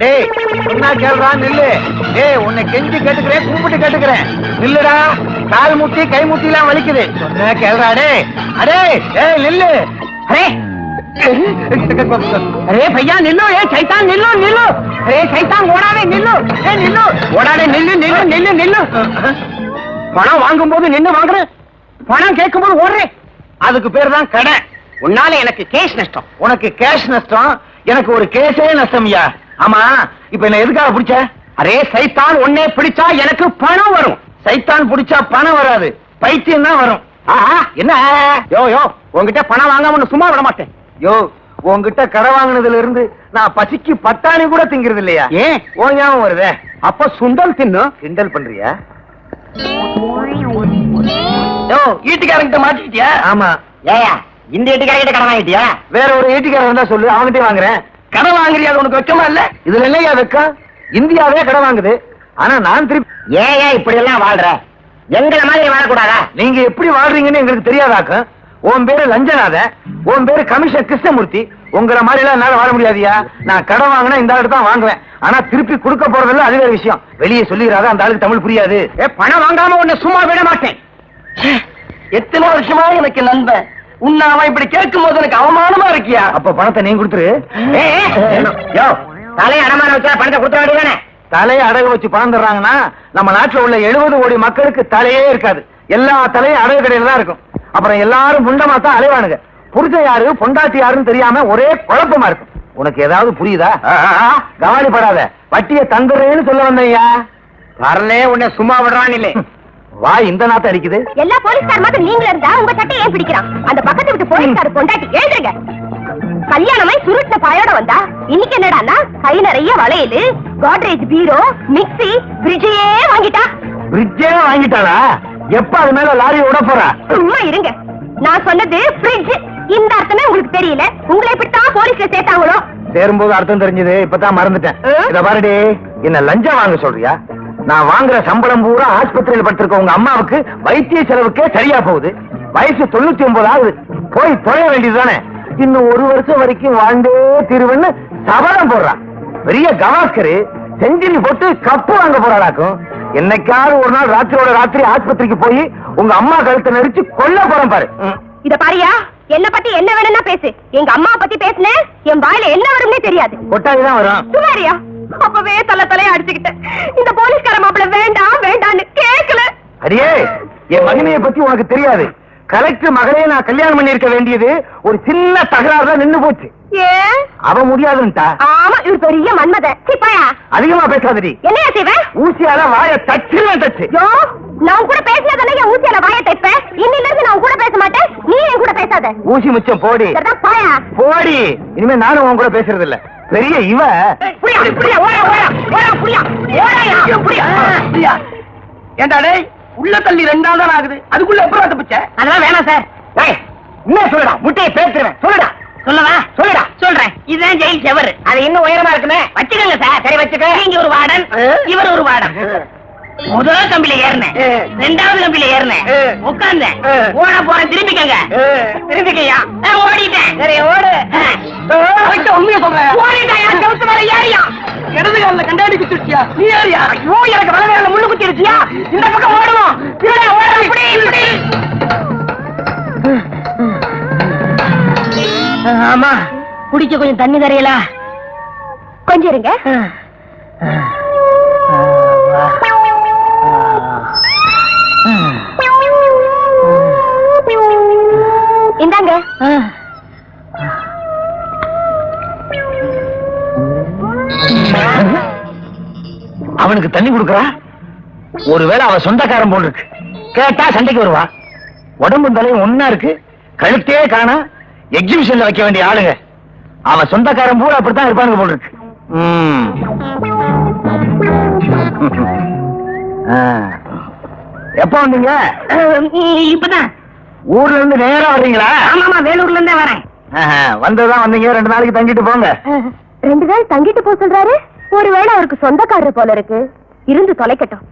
டேய் சொன்னா கேள்றா நில்லு. டேய் உன்னை கெஞ்சி கேட்டுக்கிறேன் கூப்பிட்டு கேட்டுக்கிறேன். நில்லுடா. கால் முட்டி கை முட்டிலாம் வலிக்குது. சொன்னா கேள்றா டே அடே ஏய் நில்லு. அரே அரே பையா நில்லு. ஏ சைத்தான் நில்லு நில்லு. அரே சைத்தான் ஓடாதே நில்லு. ஏ நில்லு. ஓடாதே நில்லு நில்லு நில்லு நில்லு. பணம் வாங்கும்போது நின்னு வாங்குறேன். பணம் கேட்கும்போது ஓடுறேன். அதுக்கு பேர் தான் கடை. உன்னால எனக்கு கேஷ் நஷ்டம். உனக்கு கேஷ் நஷ்டம். எனக்கு ஒரு கேஸே நஷ்டம்யா ஆமா இப்ப என்ன எதுக்காக பிடிச்ச? அரே சைத்தான் உன்னே பிடிச்சா எனக்கு பணம் வரும். சைத்தான் பிடிச்சா பணம் வராது. பைத்தியம் தான் வரும். ஆஹா என்ன? யோ யோ உன்கிட்ட பணம் வாங்காம சும்மா விட மாட்டேன். யோ உன்கிட்ட கடை வாங்கினதுல இருந்து நான் பசிக்கு பட்டாணி கூட திங்கிறது இல்லையா? ஏன்? ஓ ஞாபகம் வருதே? அப்ப சுண்டல் தின்னு? கிண்டல் பண்றியா? யோ ஈட்டுக்காரங்கிட்ட மாட்டிக்கிட்டியா? ஆமா. ஏயா இந்த வீட்டுக்காரங்கிட்ட கடன் வாங்கிட்டியா? வேற ஒரு ஈட்டுக்காரன் இருந்தா சொல்லு அவன்கிட்ட வாங்குறேன். கடை வாங்குறியா உனக்கு வெக்கமா இல்ல? இதுல என்னையா வெக்கம்? இந்தியாவே கடை வாங்குது. ஆனா நான் திருப்பி ஏயா இப்படி எல்லாம் வாழ்ற? எங்களை மாதிரி வாழக்கூடாதா? நீங்க எப்படி வாழ்றீங்கன்னு எங்களுக்கு தெரியாதாக்கும் உன் பேரு லஞ்சநாத உன் பேரு கமிஷன் கிருஷ்ணமூர்த்தி. உங்களை மாதிரி எல்லாம் என்னால வாழ முடியாதியா? நான் கடன் வாங்கினா இந்த ஆளுக்கு தான் வாங்குவேன். ஆனா திருப்பி கொடுக்க போறதில்ல அது வேற விஷயம். வெளியே சொல்லிடுறாத அந்த ஆளுக்கு தமிழ் புரியாது. ஏ பணம் வாங்காம உன்னை சும்மா விட மாட்டேன். எத்தனை வருஷமா எனக்கு நண்பன்? உன்னை அவன் இப்படி கேட்கும் போது எனக்கு அவமானமா இருக்கியா? அப்ப பணத்தை நீ கொடுத்துரு. தலையை அடமான வச்சா பணத்தை கொடுத்துட வேண்டியதானே தலையை அடகு வச்சு பணம் தர்றாங்கன்னா நம்ம நாட்டுல உள்ள எழுபது கோடி மக்களுக்கு தலையே இருக்காது. எல்லா தலையும் அடகு கடையில தான் இருக்கும். அப்புறம் எல்லாரும் முண்டமா தான் அலைவானுங்க. புருஷன் யாரு பொண்டாட்டி யாருன்னு தெரியாம ஒரே குழப்பமா இருக்கும். உனக்கு ஏதாவது புரியுதா? கவலைப்படாத. வட்டியை தந்துடுறேன்னு சொல்ல வந்தையா வரலே உன்னை சும்மா விடுறான் இல்லை. வா இந்த நாத்த அடிக்குது. எல்லா போலீஸ்கார் மாதிரி நீங்களும் இருந்தா உங்க சட்டை ஏன் பிடிக்கிறான்? அந்த பக்கத்து விட்டு போலீஸ்கார் பொண்டாட்டி எழுதுங்க கல்யாணமாய் சுருட்ட பாயோட வந்தா இன்னைக்கு என்னடான்னா கை நிறைய வளையல் கோட்ரேஜ் பீரோ மிக்ஸி ஃப்ரிட்ஜையே வாங்கிட்டா. பிரிட்ஜே வாங்கிட்டாளா? எப்ப அது மேல லாரி விட போறா? சும்மா இருங்க. நான் சொன்னது ஃப்ரிட்ஜ் இந்த அர்த்தமே உங்களுக்கு தெரியல. உங்களை இப்படித்தான் போலீஸ்ல சேர்த்தாங்களோ? சேரும்போது அர்த்தம் தெரிஞ்சது. இப்பதான் மறந்துட்டேன்? இத பாருடி என்ன லஞ்சம் வாங்க சொல்றியா? நான் வாங்குற சம்பளம் பூரா ஆஸ்பத்திரியில் படுத்திருக்க உங்க அம்மாவுக்கு வைத்திய செலவுக்கே சரியா போகுது. வயசு தொண்ணூத்தி ஒன்பது ஆகுது. போய் தொலைய வேண்டியதுதானே இன்னும் ஒரு வருஷம் வரைக்கும் வாழ்ந்தே தீருவன்னு சபதம் போடுறான் பெரிய கவாஸ்கரு செஞ்சுரி போட்டு கப்பு வாங்க போறாளாக்கும். என்னைக்காவது ஒரு நாள் ராத்திரியோட ராத்திரி ஆஸ்பத்திரிக்கு போய் உங்க அம்மா கழுத்தை நெரிச்சு கொல்ல போறேன் பாரு. இத பாரியா? என்ன பத்தி என்ன வேணும்னா பேசு. எங்க அம்மா பத்தி பேசுனேன் என் வாயில என்ன வரும்னே தெரியாது. கொட்டாவி தான் வரும். சுமாரியா அப்பவே தலை தலைய அடிச்சுக்கிட்டேன். இந்த போலீஸ்கார மாப்பிள வேண்டாம் வேண்டாம்னு கேக்கல. அடியே என் மகனைய பத்தி உனக்கு தெரியாது. கலெக்டர் மகனே நான் கல்யாணம் பண்ணி இருக்க வேண்டியது ஒரு சின்ன தகராறுல நின்னு போச்சு. அவ முடியாதுன்ட்டா. ஆமா இவர் பெரிய மன்மதன் சிப்பாயா அதிகமா பேசாதடி. என்னையா செய்வேன் ஊசியால வாய தச்சுவேன் தச்சு யோ நான் கூட பேசினதானே என் ஊசியால வாய தைப்பேன் இன்னில இருந்து நான் கூட பேச மாட்டேன். நீ என் கூட பேசாத? ஊசி மிச்சம் போடி. பாயா. போடி. இனிமே நானும் உன் கூட பேசுறது இல்ல பெரிய இவ. புரியா புரியா ஓயா ஓயா ஓயா புரியா. ஓயா புரியா. ஏண்டா டேய் உள்ள தள்ளி ரெண்டாள் தான் ஆகுது? அதுக்குள்ள எப்பறம் தப்பிச்ச? அதெல்லாம் வேணாம் சார். என்ன சொல்லுடா. முட்டையை பேசுறேன் சொல்லுடா. சொல்லவா? இதுதான் ஜெயில் செவரு. அது இன்னும் உயரமா இருக்குமே? வச்சுக்கோங்க சார். சரி வச்சுக்க. நீங்க ஒரு வார்டன் இவர் ஒரு வார்டன் முதல் கம்பில ஏறினேன். ரெண்டாவது கம்பில ஏறினேன். உட்கார்ந்தேன். ஓட போறேன். திரும்பிக்கங்க. திரும்பிக்கையா? ஓடிட்டேன். சரி ஓடு. உண்மையை சொல்றேன். ஓடிட்டாயா செவுத்து மேல ஏறியா? இடது காலில் கண்டாடி குத்துச்சியா நீ ஏறியா? ஐயோ எனக்கு வலது கால்ல முள்ளு குத்தி இருச்சியா இந்த பக்கம் ஓடுவோம் திருட ஓட இப்படி இப்படி. ஆமா. குடிக்க கொஞ்சம் தண்ணி தரையலா கொஞ்சம் இருங்க. இந்தாங்க. அவனுக்கு தண்ணி கொடுக்கறா? ஒருவேளை அவ சொந்தக்காரன் போல் இருக்கு கேட்டா சண்டைக்கு வருவா. உடம்பு தலையும் ஒன்னா இருக்கு. கழுத்தே காணா. எக்ஸிபிஷன்ல வைக்க வேண்டிய ஆளுங்க. அவன் சொந்தக்காரன் பூரா அப்படித்தான் இருப்பானுங்க போல் இருக்கு. எப்ப வந்தீங்க? இப்பதான். ஊர்ல இருந்து நேரா வர்றீங்களா? ஆமாமா வேலூர்ல இருந்தே வரேன். வந்ததுதான் வந்தீங்க ரெண்டு நாளைக்கு தங்கிட்டு போங்க. ரெண்டு நாள் தங்கிட்டு போக சொல்றாரு. ஒருவேளை அவருக்கு சொந்தக்காரர் போல இருக்கு. இருந்து தொலைக்கட்டும்?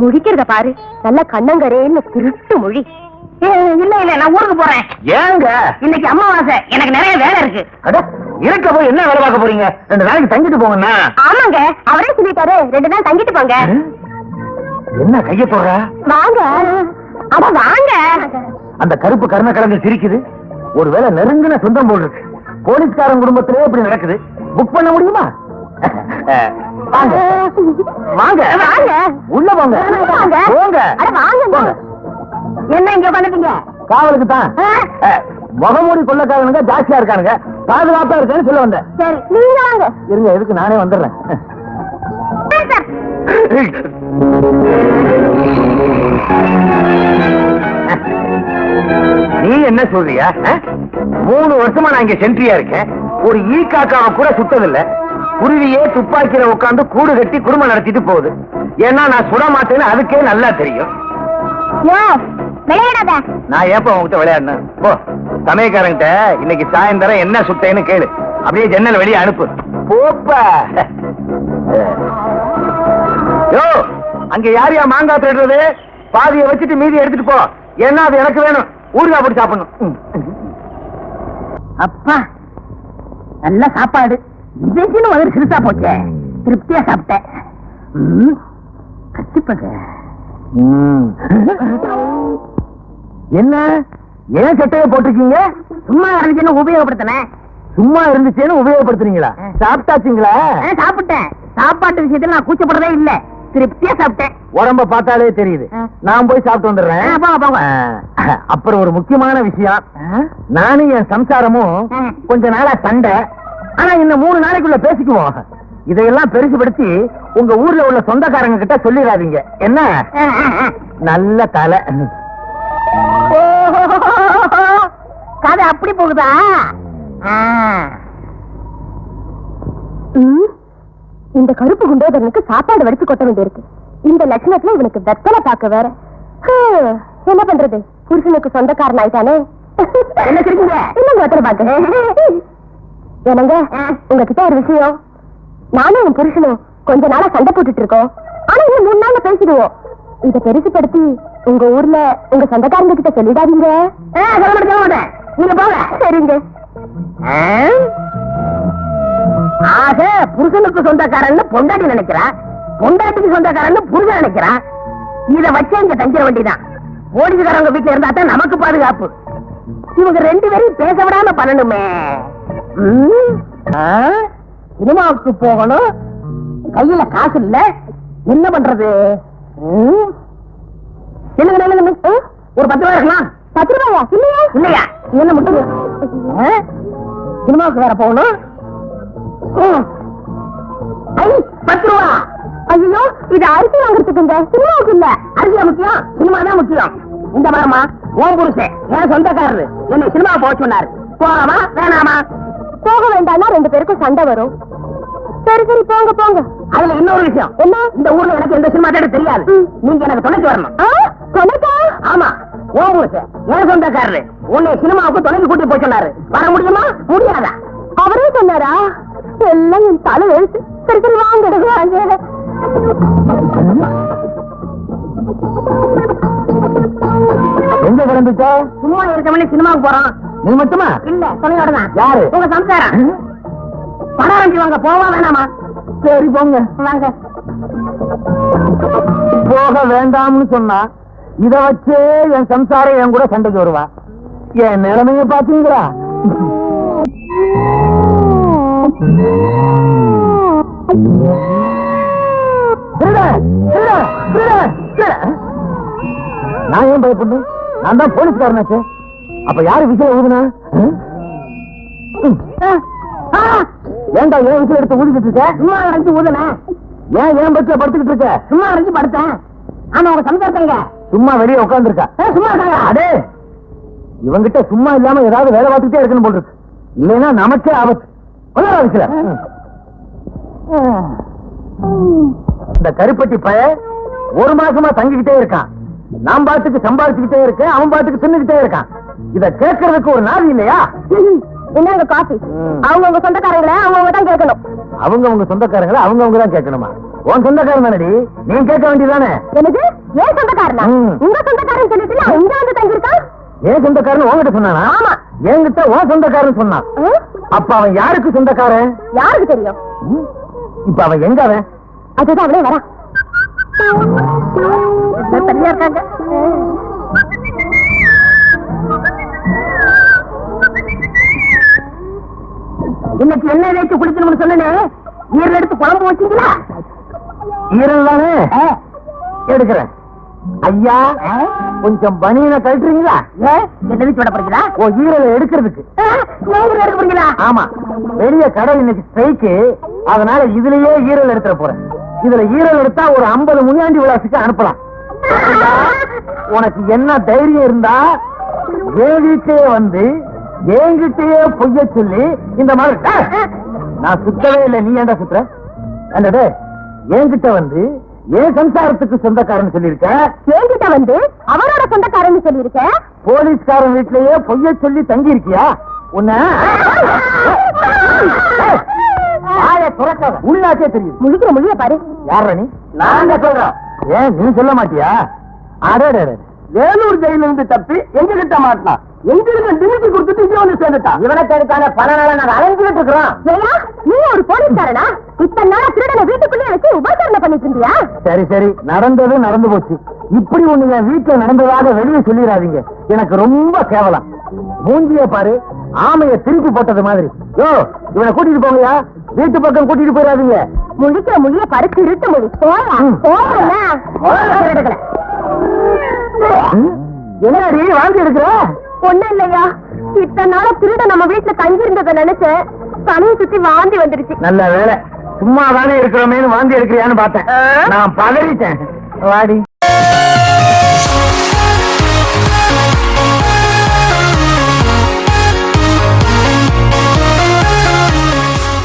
முழிக்கிறத பாரு. நல்ல கண்ணங்கரேன்னு திருட்டு மொழி. இல்ல இல்ல நான் ஊருக்கு போறேன். ஏங்க? இன்னைக்கு அமாவாசை. எனக்கு நிறைய வேலை இருக்கு. இருக்க போய் என்ன வேலை பார்க்க போறீங்க? ரெண்டு நாளைக்கு தங்கிட்டு போங்கண்ணா. ஆமாங்க அவரே சொல்லிட்டாரு. ரெண்டு நாள் தங்கிட்டு போங்க. என்ன கைய போடுற? வாங்க. அட வாங்க. அந்த கருப்பு கருணை கலந்து சிரிக்குது. ஒருவேளை நெருங்கின சொந்தம் போல் இருக்கு. போலீஸ்காரன் குடும்பத்திலே இப்படி நடக்குது. புக் பண்ண முடியுமா? வாங்க. வாங்க. வாங்க. உள்ள போங்க. வாங்க. போங்க. வாங்க. என்ன இங்க உட்காந்துட்டீங்க காவலுக்கு தான் முகமூடி கொள்ளக்காரனுங்க ஜாஸ்தியா இருக்கானுங்க. பாதுகாப்பா இருக்கேன்னு சொல்ல வந்தேன். சரி நீங்க வாங்க. இருங்க எதுக்கு நானே வந்துடுறேன். நீ என்ன சொல்றியா? மூணு வருஷமா நான் இங்க சென்ட்ரியா இருக்கேன். ஒரு ஈ காக்காவை கூட சுட்டதில்ல. குருவியே துப்பாக்கியில உட்கார்ந்து கூடு கட்டி குடும்பம் நடத்திட்டு போகுது. ஏன்னா நான் சுட மாட்டேன்னு அதுக்கே நல்லா தெரியும். விளையாடாத. நான் ஏப்ப உங்ககிட்ட விளையாடினேன்? போ சமயக்காரங்கிட்ட இன்னைக்கு சாயந்தரம் என்ன சுட்டேன்னு கேளு. அப்படியே ஜன்னல் வெளியே அனுப்பு. போப்பா. யோ அங்க யார் யா மாங்காய் தேடுறது பாதியை வச்சுட்டு மீதி எடுத்துட்டு போ. ஏன்னா அது எனக்கு வேணும். ஊறுகாய் போட்டு சாப்பிடணும். அப்பா நல்ல சாப்பாடு. வந்து சிறுசா போச்சே. திருப்தியா சாப்பிட்டேன். ம். என்ன? ஏன் சட்டையை போட்டிருக்கீங்க? சும்மா இருந்துச்சுன்னு உபயோகப்படுத்தினேன் சும்மா இருந்துச்சேன்னு உபயோகப்படுத்துறீங்களா. சாப்பிட்டாச்சுங்களா? சாப்பிட்டேன். சாப்பாட்டு விஷயத்துல நான் கூச்சப்படுறதே இல்ல. திருப்தியா சாப்பிட்டேன். உடம்ப பார்த்தாலே தெரியுது. நான் போய் சாப்பிட்டு வந்துடுறேன். அப்புறம் ஒரு முக்கியமான விஷயம். நானும் என் சம்சாரமும். கொஞ்ச நாளா சண்டை. ஆனா இன்னும் மூணு நாளைக்குள்ள பேசிக்குவோம். இதையெல்லாம் பெருசுபடுத்தி உங்க ஊர்ல உள்ள சொந்தக்காரங்க கிட்ட சொல்லிடாதீங்க. என்ன. நல்ல தலை. ஓஹோ, கதை அப்படி போகுதா? இந்த கருப்பு குண்டோதரனுக்கு சாப்பாடு வடிச்சு கொட்ட வேண்டியிருக்கு. இந்த லட்சணத்துல இவனுக்கு வெத்தலை பார்க்க வேற. என்ன பண்றது? புருஷனுக்கு சொந்தக்காரன் ஆயிட்டானே. என்ன சிரிக்கீங்க? இல்லங்க வெத்தலை பார்க்க என்னங்க உங்ககிட்ட ஒரு விஷயம். நானும் உன் புருஷனும் கொஞ்ச நாளா சண்டை போட்டுட்டு இருக்கோம். ஆனா இன்னும் மூணு நாள்ல பேசிடுவோம். இத பெருசுப்படுத்தி உங்க ஊர்ல உங்க சொந்தக்காரங்க கிட்ட சொல்லிடாதீங்க. நீங்க போங்க. சரிங்க? ஆக புருஷனுக்கு சொந்தக்காரன்னு பொண்டாட்டி நினைக்கிறான் பொண்டாட்டிக்கு சொந்தக்காரன்னு புருஷன் நினைக்கிறான் இத வச்சே இங்க தங்கிட வேண்டியதான் போலீஸ்காரங்க வீட்டுல இருந்தா தான் நமக்கு பாதுகாப்பு. இவங்க ரெண்டு பேரும் பேச விடாம பண்ணணுமே? சினிமாவுக்கு போகணும் கையில காசு இல்ல? என்ன பண்றது. ஒரு பத்து ரூபாய் இருக்கலாம் பத்து ரூபாயா? இல்லையா? இல்லையா? என்ன முட்டுது ஆ? சினிமாவுக்கு வேற போகணும். பத்து ரூபா. ஐயோ இது அரிசி வாங்குறதுக்குங்க. சினிமாவுக்கு இல்ல. அரிசியா முக்கியம்? சினிமா தான் முக்கியம்? இந்த மாதிரிமா ஓம் புருஷன் என் சொந்தக்காரரு. என்னை சினிமா போக சொன்னாரு. போகலாமா வேணாமா? போக வேண்டாம்னா ரெண்டு பேருக்கும் சண்டை வரும். சரி சரி போங்க போங்க. அதுல இன்னொரு விஷயம். என்ன? இந்த ஊர்ல எனக்கு எந்த சினிமா தேட தெரியாது. நீங்க எனக்கு துணைக்கு வரணும். கொலைக்கா? ஆமா. ஓம் புருஷன் என் சொந்தக்காரரு. உன்னை சினிமாவுக்கு துணைக்கு கூட்டி போய் சொன்னாரு. வர முடியுமா? முடியாதா? அவரே சொன்னாரா? எல்லாம் என் தலை எழுத்து சரி சரி வாங்க வாங்க. எங்க கிடந்துச்ச சும்மா இருக்க மணி சினிமாவுக்கு போறோம். நீ மட்டுமா? இல்ல துணையோட தான். யாரு? உங்க சம்சாரம். ஆரம்பிச்சு வாங்க. போவா வேணாமா? சரி போங்க. வாங்க. போக வேண்டாம்னு சொன்னா இத வச்சே என் சம்சாரம் என் கூட சண்டைக்கு வருவா. என் நிலைமைய பாத்தீங்களா. நான் ஏன் பயப்படணும்? நான் தான் போலீஸ்காரனாச்சே. அப்ப யாரு விசில ஊதுனா! ஏன்டா ஏன் விசில் எடுத்து ஊதிக்கிட்டு இருக்க? சும்மா அரைஞ்சு ஊதுன ஏன் ஏன் பட்ச படுத்துக்கிட்டு இருக்க? சும்மா அரைஞ்சு படுத்தேன். ஆனா உங்க சம்சாரத்தங்க சும்மா வெளியே உட்காந்துருக்கா சும்மா இருக்காங்க அடே இவங்கிட்ட சும்மா இல்லாம ஏதாவது வேலை பார்த்துட்டே இருக்கணும் போல் இருக்கு. இல்லைன்னா நமக்கே ஆபத்து. விஷய இந்த கருப்பட்டி பய ஒரு மாசமா தங்கிக்கிட்டே இருக்கான். நான் பாட்டுக்கு சம்பாதிச்சுக்கிட்டே இருக்கேன் அவன் பாட்டுக்கு தின்னுக்கிட்டே இருக்கான். இத கேட்கறதுக்கு ஒரு நாள் இல்லையா? என்னங்க காஃபி. அவங்க உங்க சொந்தக்காரங்கள அவங்க தான் கேட்கணும். அவங்க அவங்க சொந்தக்காரங்களை அவங்க அவங்க தான் கேட்கணுமா? உன் சொந்தக்காரன் தானடி? நீ கேட்க வேண்டியதானே என்னது? ஏன் சொந்தக்காரனா. உங்க சொந்தக்காரன் சொல்லிட்டு இங்க வந்து தங்கியிருக்கான் ஏன் சொந்தக்காரன் உன்கிட்ட சொன்னானா? ஆமா. என்கிட்ட உன் சொந்தக்காரன் சொன்னான்? அப்ப அவன் யாருக்கு சொந்தக்காரன்? யாருக்கு தெரியும்? இப்ப அவன் எங்க அவன்? அதுதான் அவளே வரா. தனியா இருக்காங்க. இன்னைக்கு எண்ணெய் தேய்ச்சி குளிக்கணும்னு சொன்னேனே ஈரல் எடுத்து குழம்பு வச்சீங்களா ஈரல் தானே? எடுக்கிறேன். ஐயா கொஞ்சம் பனியனை கழட்டுறீங்களா? என்ன விட போறீங்களா ஓ ஈரலை எடுக்கிறதுக்கு. எடுக்க போறீங்களா ஆமா. பெரிய கடை இன்னைக்கு ஸ்ட்ரைக்கு அதனால இதுலயே ஈரல் எடுத்துட போறேன். இதுல ஈரல் எடுத்தா ஒரு 50 முனியாண்டி விளாசுக்கு அனுப்பலாம். உனக்கு என்ன தைரியம் இருந்தா வீட்டையே வந்து என்கிட்டயே பொய்ய சொல்லி இந்த மாதிரி நான் சுத்தவே இல்லை. நீ ஏன்டா சுத்துற? என்னடே என்கிட்ட வந்து ஏன் சம்சாரத்துக்கு சொந்தக்காரன் சொல்லியிருக்க? என்கிட்ட வந்து அவரோட சொந்தக்காரன்னு சொல்லியிருக்க? போலீஸ்காரன் வீட்லயே பொய்ய சொல்லி தங்கி இருக்கியா உன்ன உள்ளாச்சே தெரியுது. முழிக்கிற மொழிய பாரு. யார நீ? நாங்க சொல்றோம் ஏன் நீ சொல்ல மாட்டியா? அடே வேலூர் ஜெயில இருந்து தப்பி எங்க கிட்ட மாட்டான்? எங்க கிட்ட டிமிட்டி கொடுத்துட்டு இங்க வந்து சேர்ந்துட்டான் இவனை தேடித்தானே பல நாளா நாங்க அலைஞ்சுக்கிட்டு இருக்கிறோம். ஏயா நீ ஒரு போலீஸ்காரனா? இத்தனை நாளா திருடனை வீட்டுக்குள்ளே வச்சு உபகரணம் பண்ணிட்டு இருந்தியா? சரி சரி. நடந்தது நடந்து போச்சு. இப்படி ஒண்ணு என் வீட்டுல நடந்ததாக வெளியே சொல்லிடாதீங்க. எனக்கு ரொம்ப கேவலம். மூஞ்சிய பாரு ஆமைய திருப்பி போட்டது மாதிரி. யோ இவனை கூட்டிட்டு போங்கயா வீட்டு பக்கம் கூட்டிட்டு போயிடாதீங்க. முழிக்கிற மொழிய பாரு திருட்டு மொழி. போயா ம். போயா என்னடி வாந்தி எடுக்கிற ஒண்ணும் இல்லையா? இத்தனை நாளா திருட நம்ம வீட்டுல தங்கி இருந்ததை நினைச்சேன் தலையை சுத்தி வாந்தி வந்துருச்சு. நல்ல வேலை சும்மா தானே இருக்கிறோமேனு வாந்தி எடுக்கிறியான்னு பார்த்தேன்? நான் பதறிட்டேன். வாடி.